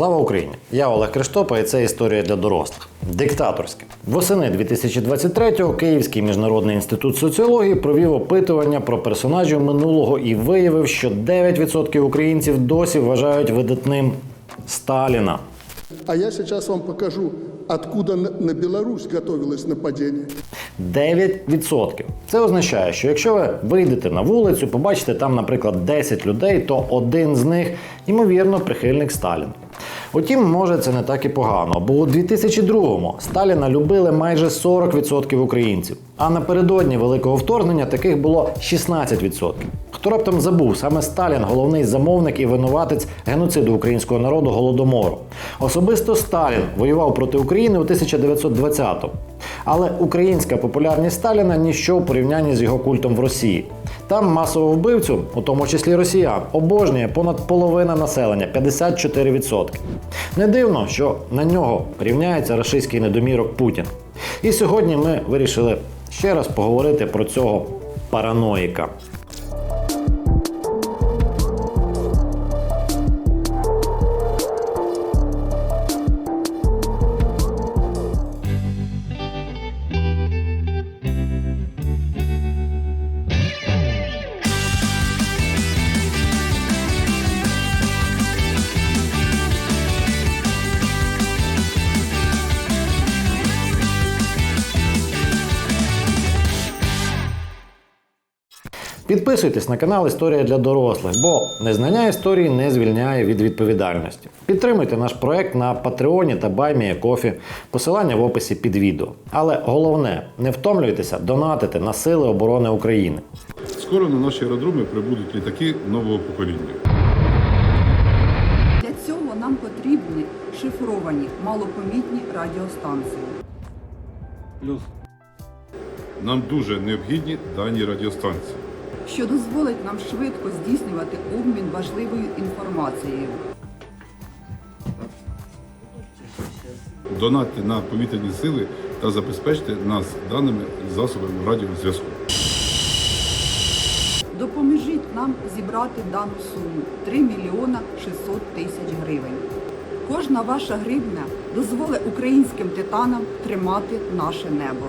Слава Україні! Я Олег Криштопа, і це історія для дорослих. Диктаторське. Восени 2023-го Київський міжнародний інститут соціології провів опитування про персонажів минулого і виявив, що 9% українців досі вважають видатним Сталіна. А я сейчас вам покажу, откуда на на Беларусь готовилось нападение. 9%. Це означає, що якщо ви вийдете на вулицю, побачите там, наприклад, 10 людей, то один з них, ймовірно, прихильник Сталіна. Утім, може, це не так і погано, бо у 2002-му Сталіна любили майже 40% українців, а напередодні великого вторгнення таких було 16%. Хто раптом забув, саме Сталін головний замовник і винуватець геноциду українського народу голодомору. Особисто Сталін воював проти України у 1920-му. Але українська популярність Сталіна ніщо у порівнянні з його культом в Росії. Там масового вбивцю, у тому числі росіян, обожнює понад половина населення 54%. Не дивно, що на нього рівняється рашистський недомірок Путін. І сьогодні ми вирішили ще раз поговорити про цього параноїка. Підписуйтесь на канал Історія для дорослих, бо незнання історії не звільняє від відповідальності. Підтримуйте наш проект на Патреоні та Баймія Кофі. Посилання в описі під відео. Але головне, не втомлюйтеся донатити на Сили оборони України. Скоро на наші аеродроми прибудуть літаки нового покоління. Для цього нам потрібні шифровані малопомітні радіостанції. Нам дуже необхідні дані радіостанції. Що дозволить нам швидко здійснювати обмін важливою інформацією. Донатьте на повітряні сили та забезпечте нас даними засобами радіозв'язку. Допоможіть нам зібрати дану суму 3 мільйона 600 тисяч гривень. Кожна ваша гривня дозволить українським титанам тримати наше небо.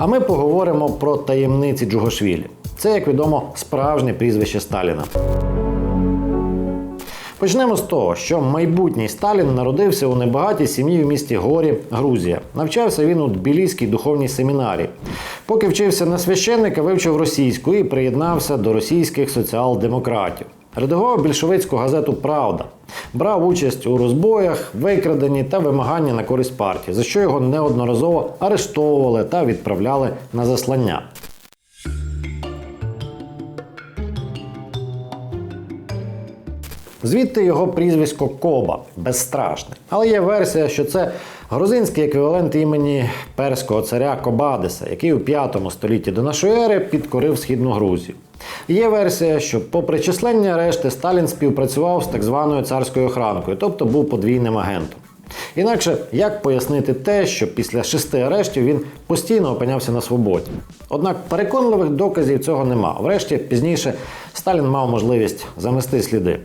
А ми поговоримо про таємниці Джугошвілі. Це, як відомо, справжнє прізвище Сталіна. Почнемо з того, що майбутній Сталін народився у небагатій сім'ї в місті Горі, Грузія. Навчався він у Тбіліській духовній семінарії. Поки вчився на священника, вивчив російську і приєднався до російських соціал-демократів. Редагував більшовицьку газету Правда. Брав участь у розбоях, викраденні та вимаганні на користь партії, за що його неодноразово арештовували та відправляли на заслання. Звідти його прізвисько Коба безстрашний. Але є версія, що це грузинський еквівалент імені перського царя Кобадеса, який у 5 столітті до нашої ери підкорив східну Грузію. Є версія, що, попри численні арешти, Сталін співпрацював з так званою царською охранкою, тобто був подвійним агентом. Інакше як пояснити те, що після шести арештів він постійно опинявся на свободі? Однак переконливих доказів цього нема. Врешті пізніше Сталін мав можливість замести сліди.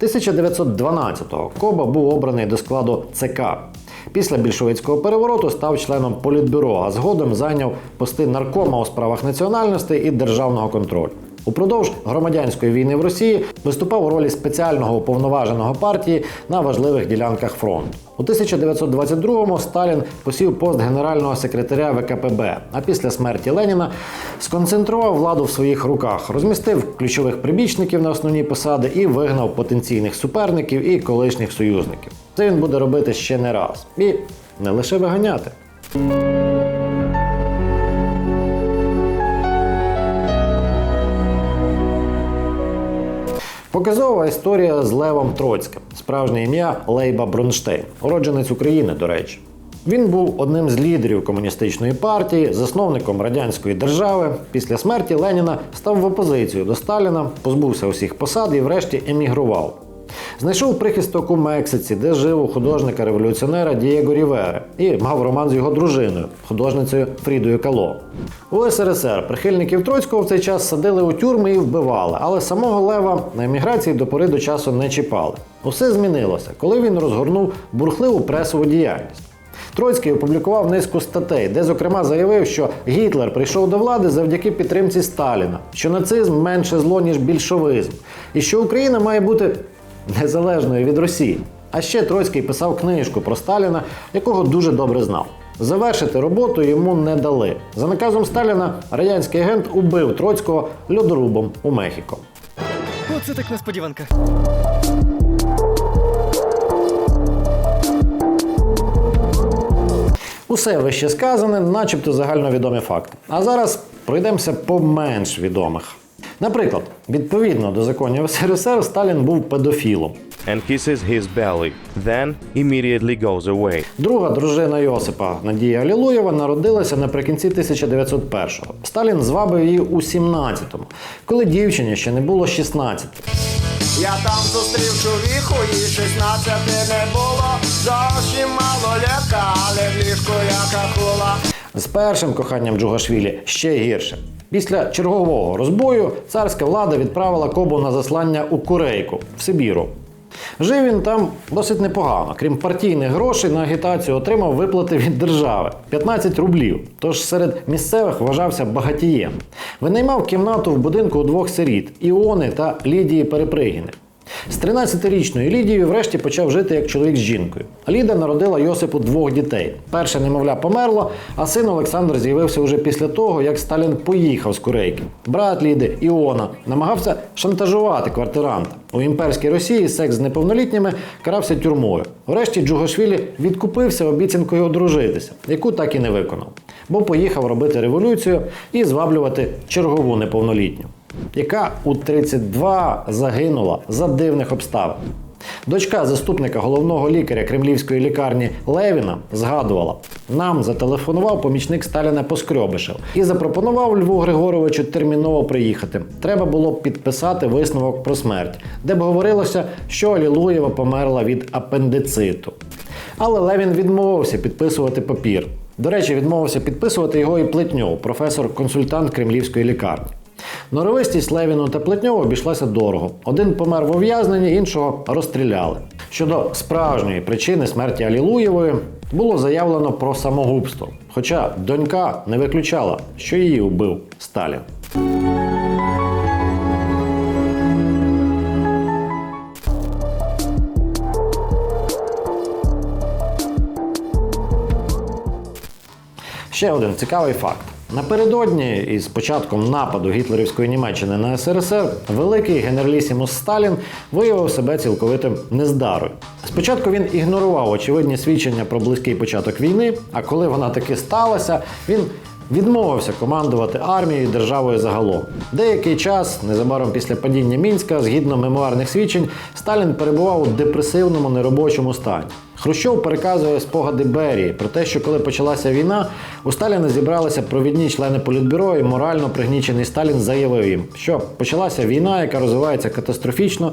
1912-го Коба був обраний до складу ЦК. Після більшовицького перевороту став членом політбюро, а згодом зайняв пости наркома у справах національностей і державного контролю. Упродовж громадянської війни в Росії виступав у ролі спеціального уповноваженого партії на важливих ділянках фронту. У 1922-му Сталін посів пост генерального секретаря ВКПБ, а після смерті Леніна сконцентрував владу в своїх руках, розмістив ключових прибічників на основні посади і вигнав потенційних суперників і колишніх союзників. Це він буде робити ще не раз. І не лише виганяти. Показова історія з Левом Троцьким, справжнє ім'я Лейба Бронштейн, уродженець України, до речі. Він був одним з лідерів комуністичної партії, засновником радянської держави. Після смерті Леніна став в опозицію до Сталіна, позбувся усіх посад і, врешті, емігрував. Знайшов прихисток у Мексиці, де жив у художника-революціонера Дієго Рівери і мав роман з його дружиною, художницею Фрідою Кало. У СРСР прихильників Троцького в цей час садили у тюрми і вбивали, але самого Лева на еміграції до пори до часу не чіпали. Усе змінилося, коли він розгорнув бурхливу пресову діяльність. Троцький опублікував низку статей, де, зокрема, заявив, що Гітлер прийшов до влади завдяки підтримці Сталіна, що нацизм менше зло, ніж більшовизм, і що Україна має бути незалежною від Росії. А ще Троцький писав книжку про Сталіна, якого дуже добре знав. Завершити роботу йому не дали. За наказом Сталіна радянський агент убив Троцького льодорубом у Мехіко. Оце так несподіванка. Усе вище сказане, начебто загальновідомі факти. А зараз пройдемося по менш відомих. Наприклад, відповідно до законів СРСР, Сталін був педофілом. and kisses his belly, then immediately goes away. Друга дружина Йосипа Надія Алілуєва народилася наприкінці 1901-го. Сталін звабив її у 17-му, коли дівчині ще не було 16. Я там зустрів чоловіку, і 16 не було. Зовсім малолетка, але в ліжку як акула. З першим коханням Джугашвілі ще гірше. Після чергового розбою царська влада відправила Кобу на заслання у Курейку в Сибіру. Жив він там досить непогано. Крім партійних грошей на агітацію, отримав виплати від держави 15 рублів. Тож серед місцевих вважався багатієм. Винаймав кімнату в будинку у двох сиріт Іони та Лідії Перепригіни. З 13-річною Лідією врешті почав жити як чоловік з жінкою. Ліда народила Йосипу двох дітей. Перше немовля померло, а син Олександр з'явився уже після того, як Сталін поїхав з Курейки. Брат Ліди Іона намагався шантажувати квартиранта. У імперській Росії секс з неповнолітніми карався тюрмою. Врешті Джугашвілі відкупився обіцянкою одружитися, яку так і не виконав, бо поїхав робити революцію і зваблювати чергову неповнолітню яка у 32 загинула за дивних обставин. Дочка заступника головного лікаря кремлівської лікарні Левіна згадувала: нам зателефонував помічник Сталіна Поскрьобишев і запропонував Льву Григоровичу терміново приїхати. Треба було б підписати висновок про смерть, де б говорилося, що Алілуєва померла від апендициту. Але Левін відмовився підписувати папір. До речі, відмовився підписувати його і Плетньов, професор-консультант кремлівської лікарні. Норовистість Левіну та Плетньову обійшлася дорого. Один помер в ув'язненні, іншого розстріляли. Щодо справжньої причини смерті Алілуєвої було заявлено про самогубство. Хоча донька не виключала, що її вбив Сталін. Ще один цікавий факт. Напередодні із початком нападу гітлерівської Німеччини на СРСР великий генералісімус Сталін виявив себе цілковитим нездарою. Спочатку він ігнорував очевидні свідчення про близький початок війни, а коли вона таки сталася, він відмовився командувати армією і державою загалом. Деякий час, незабаром після падіння Мінська, згідно мемуарних свідчень, Сталін перебував у депресивному неробочому стані. Хрущов переказує спогади Берії про те, що коли почалася війна, у Сталіна зібралися провідні члени політбюро, і морально пригнічений Сталін заявив їм, що почалася війна, яка розвивається катастрофічно,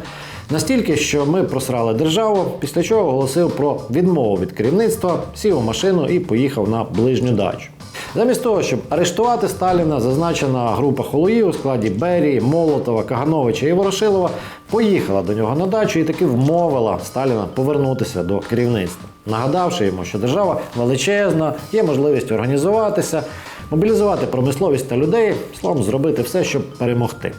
настільки, що ми просрали державу, після чого оголосив про відмову від керівництва, сів у машину і поїхав на ближню дачу. Замість того, щоб арештувати Сталіна, зазначена група холуїв у складі Берії, Молотова, Кагановича і Ворошилова поїхала до нього на дачу і таки вмовила Сталіна повернутися до керівництва, нагадавши йому, що держава величезна, є можливість організуватися, мобілізувати промисловість та людей, словом, зробити все, щоб перемогти.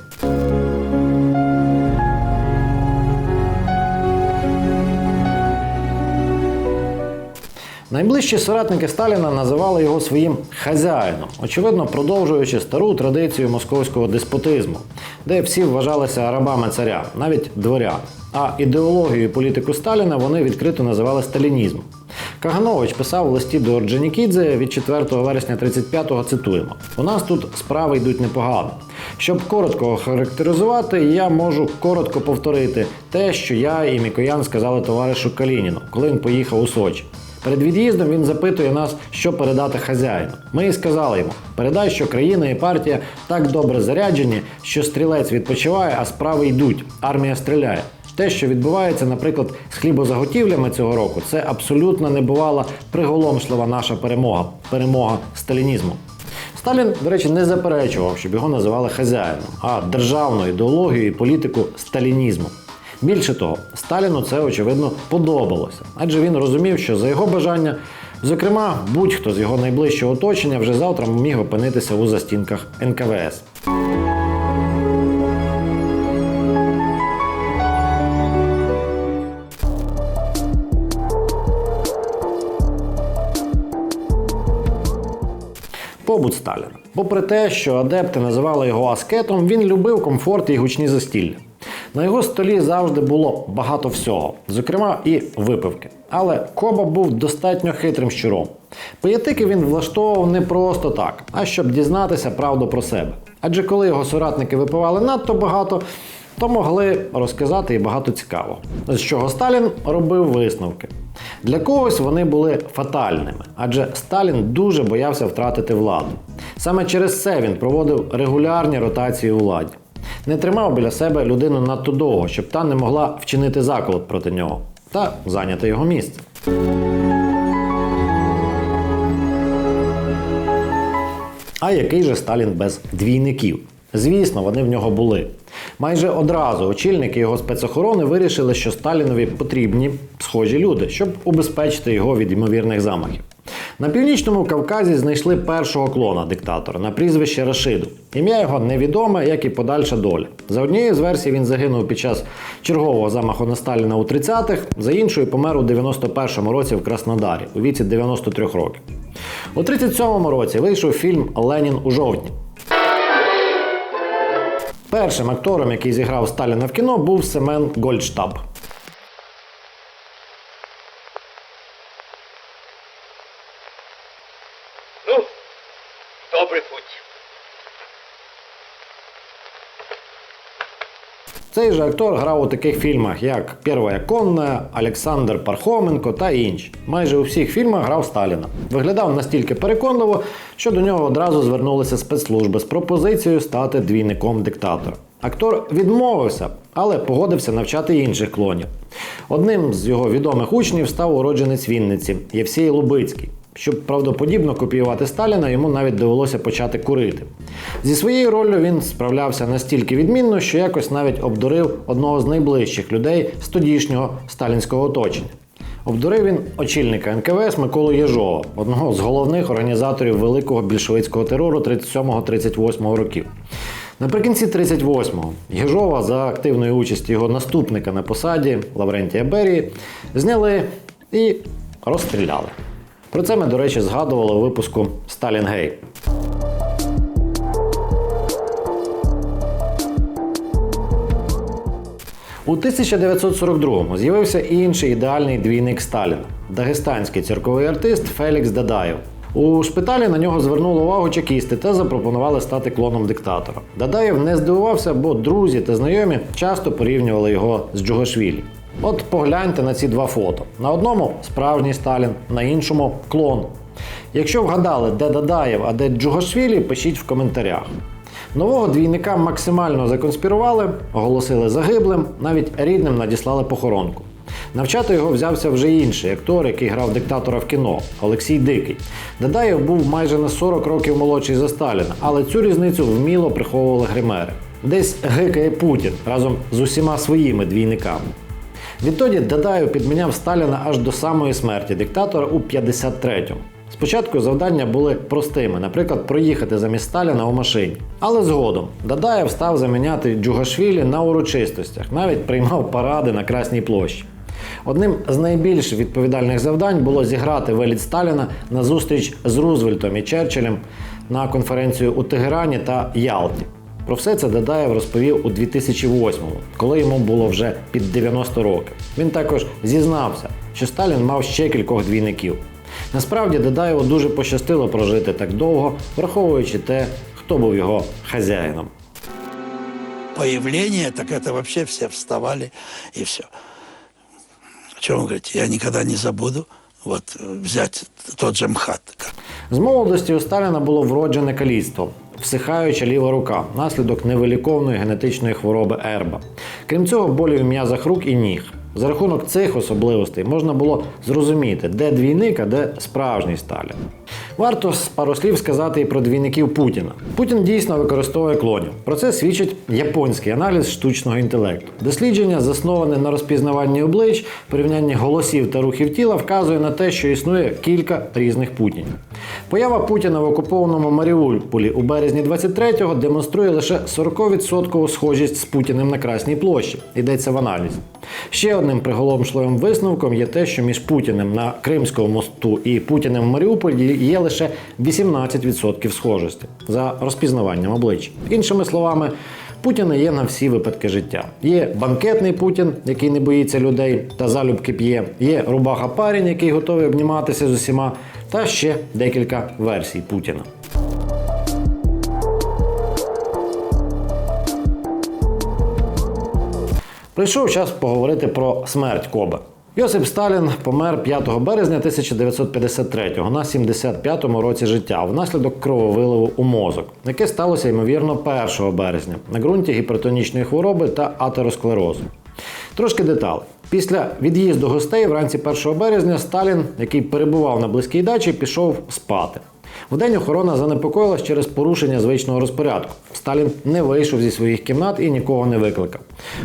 Найближчі соратники Сталіна називали його своїм хазяїном, очевидно, продовжуючи стару традицію московського деспотизму, де всі вважалися рабами царя, навіть дворян. А ідеологію і політику Сталіна вони відкрито називали сталінізмом. Каганович писав в листі до Орджонікідзе від 4 вересня 35-го, цитуємо: У нас тут справи йдуть непогано. Щоб коротко охарактеризувати, я можу коротко повторити те, що я і Мікоян сказали товаришу Калініну, коли він поїхав у Сочі. Перед від'їздом він запитує нас, що передати хазяїну. Ми і сказали йому: передай, що країна і партія так добре заряджені, що стрілець відпочиває, а справи йдуть. Армія стріляє. Те, що відбувається, наприклад, з хлібозаготівлями цього року, це абсолютно не бувала приголомшлива наша перемога перемога сталінізму. Сталін, до речі, не заперечував, щоб його називали хазяїном, а державну ідеологію і політику сталінізму. Більше того, Сталіну це очевидно подобалося, адже він розумів, що за його бажання, зокрема, будь-хто з його найближчого оточення вже завтра міг опинитися у застінках НКВС. Побут Сталіна. Попри те, що адепти називали його аскетом, він любив комфорт і гучні застілля. На його столі завжди було багато всього, зокрема і випивки. Але Коба був достатньо хитрим щуром. Пиятики він влаштовував не просто так, а щоб дізнатися правду про себе. Адже коли його соратники випивали надто багато, то могли розказати і багато цікавого. З чого Сталін робив висновки. Для когось вони були фатальними, адже Сталін дуже боявся втратити владу. Саме через це він проводив регулярні ротації у владі. Не тримав біля себе людину надто довго, щоб та не могла вчинити заколот проти нього та зайняти його місце. А який же Сталін без двійників? Звісно, вони в нього були. Майже одразу очільники його спецохорони вирішили, що Сталінові потрібні схожі люди, щоб убезпечити його від ймовірних замахів. На північному Кавказі знайшли першого клона диктатора на прізвище Рашиду. Ім'я його невідоме, як і подальша доля. За однією з версій він загинув під час чергового замаху на Сталіна у 30-х, за іншою помер у 91-му році в Краснодарі у віці 93 років. У 37-му році вийшов фільм Ленін у жовтні. Першим актором, який зіграв Сталіна в кіно, був Семен Гольдштаб. Добрий путь. Цей же актор грав у таких фільмах, як Первая конна, Олександр Пархоменко та інші. Майже у всіх фільмах грав Сталіна. Виглядав настільки переконливо, що до нього одразу звернулися спецслужби з пропозицією стати двійником диктатора. Актор відмовився, але погодився навчати інших клонів. Одним з його відомих учнів став уродженець Вінниці Євсій Лубицький. Щоб правдоподібно копіювати Сталіна, йому навіть довелося почати курити. Зі своєю роллю він справлявся настільки відмінно, що якось навіть обдурив одного з найближчих людей з тодішнього сталінського оточення. Обдурив він очільника НКВС Миколу Єжова, одного з головних організаторів великого більшовицького терору 37-38 років. Наприкінці 38-го Єжова за активної участі його наступника на посаді Лаврентія Берії зняли і розстріляли. Про це ми, до речі, згадували у випуску Сталін Гей. У 1942-му з'явився інший ідеальний двійник Сталіна дагестанський цирковий артист Фелікс Дадаєв. У шпиталі на нього звернули увагу чекісти та запропонували стати клоном диктатора. Дадаєв не здивувався, бо друзі та знайомі часто порівнювали його з Джугашвілі. От погляньте на ці два фото. На одному справжній Сталін, на іншому клон. Якщо вгадали, де Дадаєв, а де Джугашвілі, пишіть в коментарях. Нового двійника максимально законспірували, оголосили загиблим, навіть рідним надіслали похоронку. Навчати його взявся вже інший актор, який грав диктатора в кіно Олексій Дикий. Дадаєв був майже на 40 років молодший за Сталіна, але цю різницю вміло приховували гримери. Десь гикає Путін разом з усіма своїми двійниками. Відтоді Дадаєв підміняв Сталіна аж до самої смерті диктатора у 53-му. Спочатку завдання були простими, наприклад, проїхати замість Сталіна у машині. Але згодом Дадаєв став заміняти Джугашвілі на урочистостях, навіть приймав паради на Красній площі. Одним з найбільш відповідальних завдань було зіграти велід Сталіна на зустріч з Рузвельтом і Черчиллем на конференцію у Тегерані та Ялті. Про все це Дадаєв розповів у 2008-му, коли йому було вже під 90 років. Він також зізнався, що Сталін мав ще кількох двійників. Насправді Дадаєву дуже пощастило прожити так довго, враховуючи те, хто був його хазяїном. появление, так это вообще все вставали и все. О чем вы говорите? Я никогда не забуду вот э, взять тот же МХАТ. З молодості у Сталіна було вроджене каліцтво, всихаюча ліва рука, наслідок невиліковної генетичної хвороби Ерба. Крім цього, болі в м'язах рук і ніг. За рахунок цих особливостей можна було зрозуміти, де двійник, а де справжній Сталін. Варто з пару слів сказати і про двійників Путіна. Путін дійсно використовує клонів. Про це свідчить японський аналіз штучного інтелекту. Дослідження, засноване на розпізнаванні облич, порівнянні голосів та рухів тіла, вказує на те, що існує кілька різних путінів. Поява Путіна в окупованому Маріуполі у березні 23-го демонструє лише 40% схожість з Путіним на Красній площі. Йдеться в аналізі. Ще одним приголомшливим висновком є те, що між Путіним на Кримському мосту і Путіним в Маріуполі є лише 18% схожості за розпізнаванням облич. Іншими словами, Путіна є на всі випадки життя. Є банкетний Путін, який не боїться людей та залюбки п'є. Є рубаха парень, який готовий обніматися з усіма, та ще декілька версій Путіна. Прийшов час поговорити про смерть Коба. Йосип Сталін помер 5 березня 1953-го на 75-му році життя внаслідок крововиливу у мозок, яке сталося ймовірно 1 березня на ґрунті гіпертонічної хвороби та атеросклерозу. Трошки деталей. Після від'їзду гостей вранці 1 березня Сталін, який перебував на близькій дачі, пішов спати. Вдень охорона занепокоїлась через порушення звичного розпорядку. Сталін не вийшов зі своїх кімнат і нікого не викликав.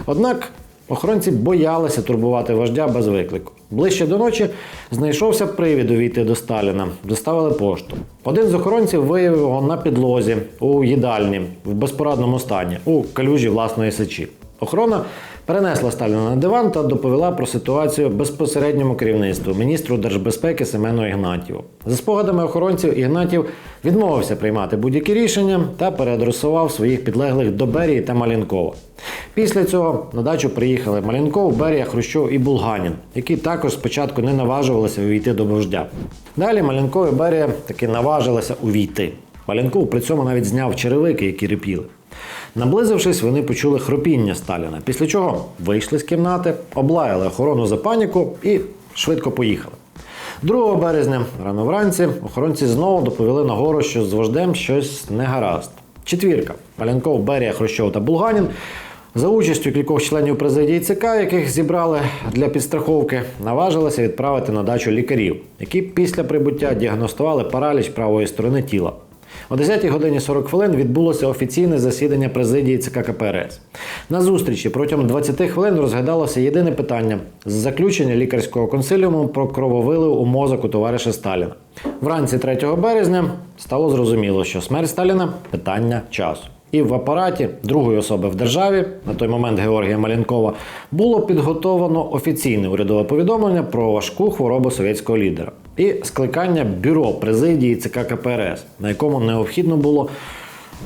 Однак охоронці боялися турбувати вождя без виклику. Ближче до ночі знайшовся привід увійти до Сталіна. Доставили пошту. Один з охоронців виявив його на підлозі у їдальні в безпорадному стані у калюжі власної сечі. Охорона перенесла Сталіна на диван та доповіла про ситуацію безпосередньому керівництву міністру держбезпеки Семену Ігнатіву. За спогадами охоронців, Ігнатів відмовився приймати будь-які рішення та переадресував своїх підлеглих до Берії та Малінкова. Після цього на дачу приїхали Малінков, Берія, Хрущов і Булганін, які також спочатку не наважувалися увійти до вождя. Далі Малінков і Берія таки наважилися увійти. Малінков при цьому навіть зняв черевики, які репіли. Наблизившись, вони почули хропіння Сталіна, після чого вийшли з кімнати, облаяли охорону за паніку і швидко поїхали. 2 березня, рано вранці, охоронці знову доповіли нагору, що з вождем щось не гаразд. Четвірка Малянков, Берія, Хрущов та Булганін за участю кількох членів президії ЦК, яких зібрали для підстраховки, наважилися відправити на дачу лікарів, які після прибуття діагностували параліч правої сторони тіла. О 10 годині 40 хвилин відбулося офіційне засідання президії ЦК КПРС. На зустрічі протягом 20 хвилин розглядалося єдине питання з заключення лікарського консиліуму про крововилив у мозок у товариша Сталіна. Вранці 3 березня стало зрозуміло, що смерть Сталіна питання часу. І в апараті другої особи в державі, на той момент Георгія Малянкова, було підготовлено офіційне урядове повідомлення про важку хворобу совєтського лідера і скликання бюро президії ЦК КПРС, на якому необхідно було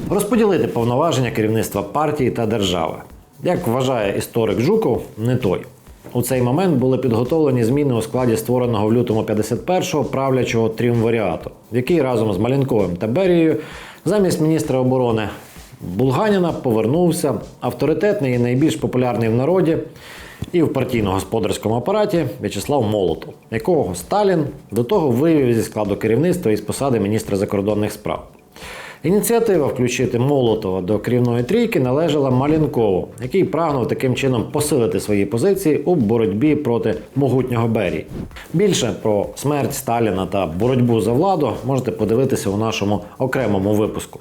розподілити повноваження керівництва партії та держави. Як вважає історик Жуков, не той. У цей момент були підготовлені зміни у складі створеного в лютому 51-го правлячого тріумваріату, який разом з Малянковим та Берією замість міністра оборони Булганіна повернувся авторитетний і найбільш популярний в народі і в партійно-господарському апараті В'ячеслав Молотов, якого Сталін до того вивів зі складу керівництва із посади міністра закордонних справ. Ініціатива включити Молотова до керівної трійки належала Малінкову, який прагнув таким чином посилити свої позиції у боротьбі проти могутнього Берії. Більше про смерть Сталіна та боротьбу за владу можете подивитися у нашому окремому випуску.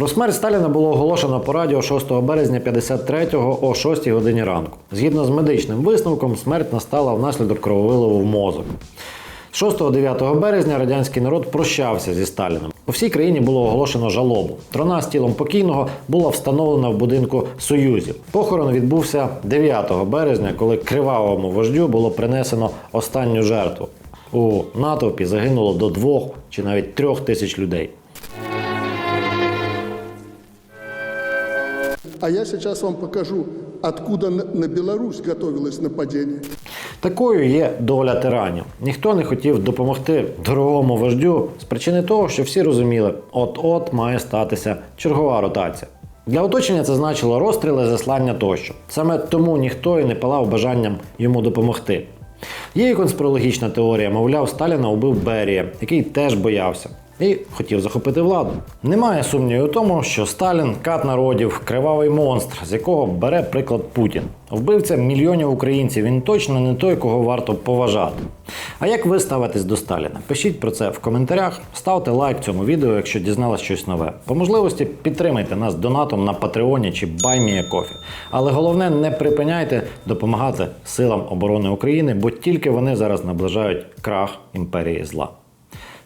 Про смерть Сталіна було оголошено по радіо 6 березня 53-го о 6 годині ранку. Згідно з медичним висновком, смерть настала внаслідок крововиливу в мозок. 6-9 березня радянський народ прощався зі Сталіном. У всій країні було оголошено жалобу. Трона з тілом покійного була встановлена в будинку Союзів. Похорон відбувся 9 березня, коли кривавому вождю було принесено останню жертву. У натовпі загинуло до двох чи навіть трьох тисяч людей. А я сейчас вам покажу, откуда на Беларусь готовилось нападение. Такою є доля тиранів. Ніхто не хотів допомогти дорогому вождю з причини того, що всі розуміли, от-от має статися чергова ротація. Для оточення це значило розстріли, заслання тощо. Саме тому ніхто і не палав бажанням йому допомогти. Є і конспірологічна теорія, мовляв, Сталіна убив Берія, який теж боявся. І хотів захопити владу. Немає сумніву у тому, що Сталін кат народів, кривавий монстр, з якого бере приклад Путін. Вбивця мільйонів українців. Він точно не той, кого варто поважати. А як ви ставитесь до Сталіна? Пишіть про це в коментарях, ставте лайк цьому відео, якщо дізналось щось нове. По можливості підтримайте нас донатом на Патреоні чи Кофі. Але головне, не припиняйте допомагати силам оборони України, бо тільки вони зараз наближають крах імперії зла.